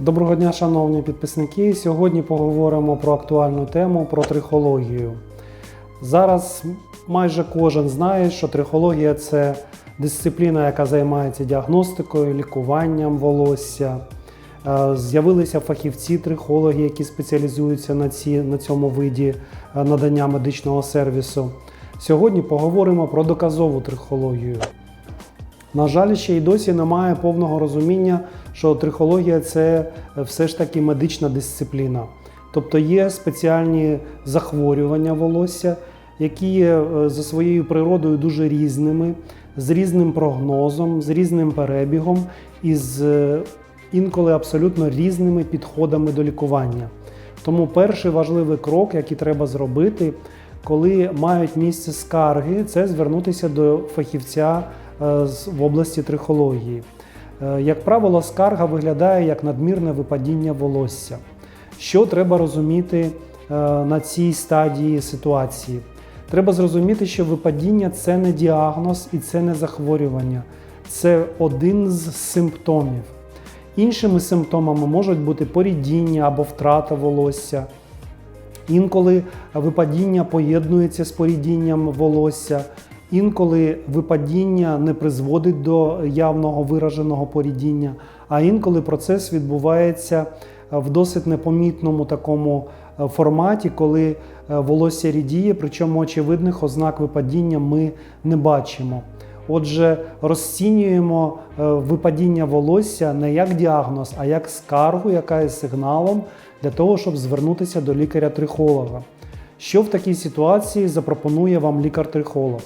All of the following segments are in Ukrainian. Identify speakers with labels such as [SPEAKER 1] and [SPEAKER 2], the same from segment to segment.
[SPEAKER 1] Доброго дня, шановні підписники. Сьогодні поговоримо про актуальну тему про трихологію. Зараз майже кожен знає, що трихологія це дисципліна, яка займається діагностикою, лікуванням волосся. Е, З'явилися фахівці трихологи, які спеціалізуються на, ці, на цьому виді е, надання медичного сервісу. Сьогодні поговоримо про доказову трихологію. На жаль, ще й досі немає повного розуміння, що трихологія це все ж таки медична дисципліна. Тобто є спеціальні захворювання волосся, які є е, за своєю природою дуже різними, з різним прогнозом, з різним перебігом і з е, інколи абсолютно різними підходами до лікування. Тому перший важливий крок, який треба зробити, коли мають місце скарги, це звернутися до фахівця е, в області трихології. Е, Як правило, скарга виглядає як надмірне випадіння волосся. Що треба розуміти е, на цій стадії ситуації? Треба зрозуміти, що випадіння це не діагноз і це не захворювання, це один з симптомів. Іншими симптомами можуть бути порідіння або втрата волосся. Інколи випадіння поєднується з порідінням волосся, інколи випадіння не призводить до явного вираженого порідіння, а інколи процес відбувається в досить непомітному такому е, форматі, коли е, волосся рідіє, причому очевидних ознак випадіння ми не бачимо. Отже, розцінюємо е, випадіння волосся не як діагноз, а як скаргу, яка є сигналом для того, щоб звернутися до лікаря-трихолога. Що в такій ситуації запропонує вам лікар-трихолог?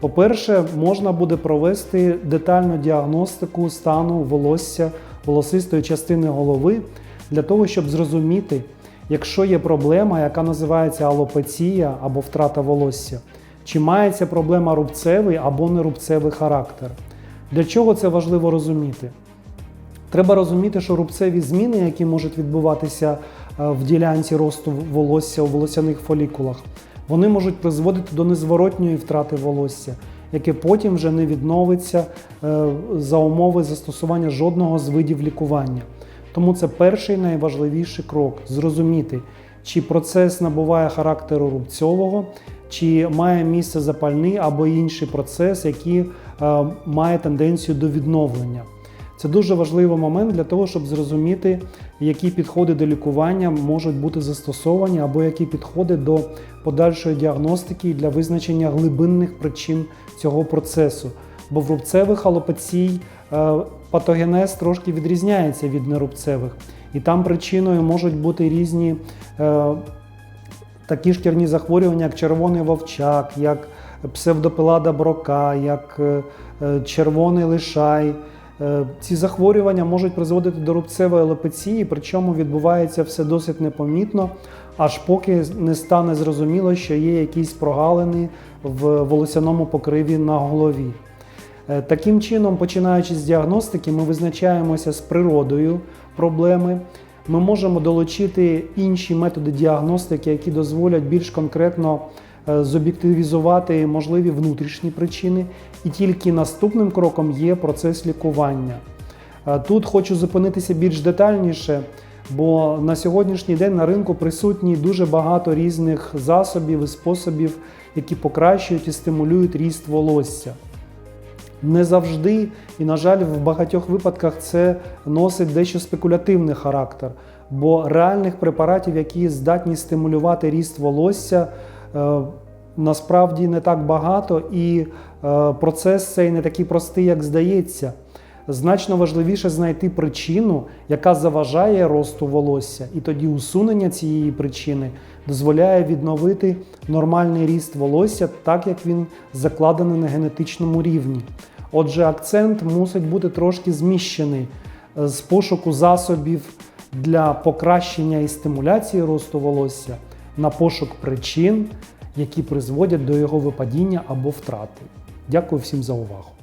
[SPEAKER 1] По-перше, можна буде провести детальну діагностику стану волосся волосистої частини голови для того, щоб зрозуміти, якщо є проблема, яка називається алопеція або втрата волосся, чи має ця проблема рубцевий або нерубцевий характер. Для чого це важливо розуміти? Треба розуміти, що рубцеві зміни, які можуть відбуватися е, в ділянці росту волосся у волосяних фолікулах, вони можуть призводити до незворотньої втрати волосся, яке потім вже не відновиться е, за умови застосування жодного з видів лікування. Тому це перший найважливіший крок зрозуміти, чи процес набуває характеру рубцьового, чи має місце запальний або інший процес, який е, має тенденцію до відновлення. Це дуже важливий момент для того, щоб зрозуміти, які підходи до лікування можуть бути застосовані, або які підходи до подальшої діагностики для визначення глибинних причин цього процесу. Бо в рубцевих алопецій е, патогенез трошки відрізняється від нерубцевих, і там причиною можуть бути різні е, такі шкірні захворювання, як червоний вовчак, як псевдопелада брока, як е, червоний лишай. Е, Ці захворювання можуть призводити до рубцевої алопеції, причому відбувається все досить непомітно, аж поки не стане зрозуміло, що є якісь прогалини в волосяному покриві на голові. Е, Таким чином, починаючи з діагностики, ми визначаємося з природою проблеми. Ми можемо долучити інші методи діагностики, які дозволять більш конкретно зоб'єктивізувати можливі внутрішні причини. І тільки наступним кроком є процес лікування. Е, Тут хочу зупинитися більш детальніше, бо на сьогоднішній день на ринку присутні дуже багато різних засобів і способів, які покращують і стимулюють ріст волосся. Не завжди, і, на жаль, в багатьох випадках це носить дещо спекулятивний характер, бо реальних препаратів, які здатні стимулювати ріст волосся, е, насправді не так багато, і е, процес цей не такий простий, як здається. Значно важливіше знайти причину, яка заважає росту волосся, і тоді усунення цієї причини дозволяє відновити нормальний ріст волосся, так як він закладений на генетичному рівні. Отже, акцент мусить бути трошки зміщений е, з пошуку засобів для покращення і стимуляції росту волосся на пошук причин, які призводять до його випадіння або втрати. Дякую всім за увагу.